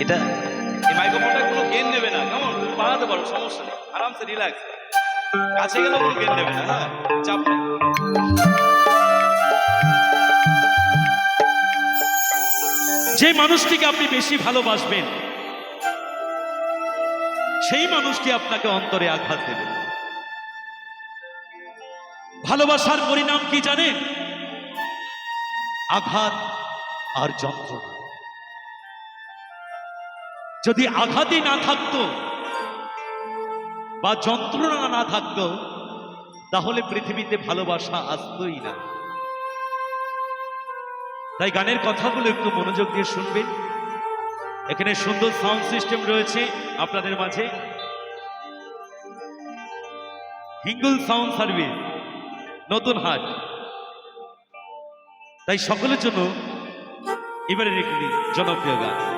এটা এই মাইক্রোফোনটা কোনো গেন নেবে না। কেমন? তুমি পারো, সমস্যা নেই। আরামসে রিল্যাক্স কাছে কোনো গেন নেবে না হ্যাঁ? চাপ যে মানুষটিকে আপনি বেশি ভালোবাসবেন, সেই মানুষটি আপনাকে অন্তরে আঘাত দেবে। ভালোবাসার পরিণাম কি জানেন? আঘাত আর যন্ত্রণা। যদি আঘাতই না থাকতো বা যন্ত্রণা না থাকতো, তাহলে পৃথিবীতে ভালোবাসা আসতোই না। তাই গানের কথাগুলো একটু মনোযোগ দিয়ে শুনবেন। এখানে সুন্দর সাউন্ড সিস্টেম রয়েছে আপনাদের মাঝে। হিঙ্গল সাউন্ড সার্ভিস, নতুন হাট। তাই সকলের জন্য এবারে একটি জনপ্রিয় গান।